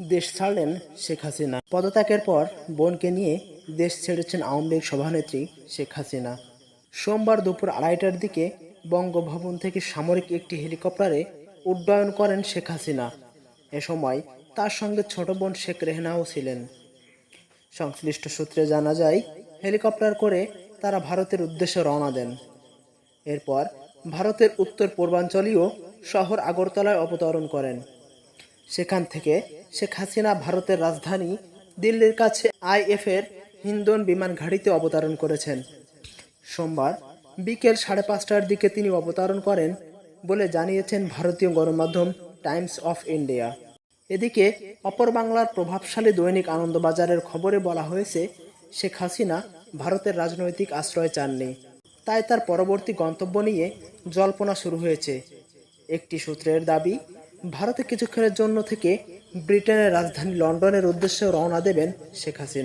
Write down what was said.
দেশ ছাড়লেন শেখ হাসিনা। পদত্যাগের পর বোনকে নিয়ে দেশ ছেড়েছেন আওয়ামী লীগ সভানেত্রী শেখ হাসিনা। সোমবার দুপুর আড়াইটার দিকে বঙ্গভবন থেকে সামরিক একটি হেলিকপ্টারে উড্ডয়ন করেন শেখ হাসিনা। এ সময় তার সঙ্গে ছোট বোন শেখ রেহনাও ছিলেন। সংশ্লিষ্ট সূত্রে জানা যায়, হেলিকপ্টার করে তারা ভারতের উদ্দেশ্যে রওনা দেন। এরপর ভারতের উত্তর পূর্বাঞ্চলীয় শহর আগরতলায় অবতরণ করেন। সেখান থেকে শেখ হাসিনা ভারতের রাজধানী দিল্লির কাছে আইএফের হিন্দন বিমান ঘাঁটিতে অবতরণ করেছেন। সোমবার বিকেল সাড়ে পাঁচটার দিকে তিনি অবতরণ করেন বলে জানিয়েছেন ভারতীয় গণমাধ্যম টাইমস অফ ইন্ডিয়া। এদিকে অপর বাংলার প্রভাবশালী দৈনিক আনন্দবাজারের খবরে বলা হয়েছে, শেখ হাসিনা ভারতের রাজনৈতিক আশ্রয় চাননি। তাই তার পরবর্তী গন্তব্য নিয়ে জল্পনা শুরু হয়েছে। একটি সূত্রের দাবি ভারতে কিছুক্ষণের জন্য থেকে ব্রিটেনের রাজধানী লন্ডনের উদ্দেশ্যে রওনা দেবেন শেখ হাসিনা।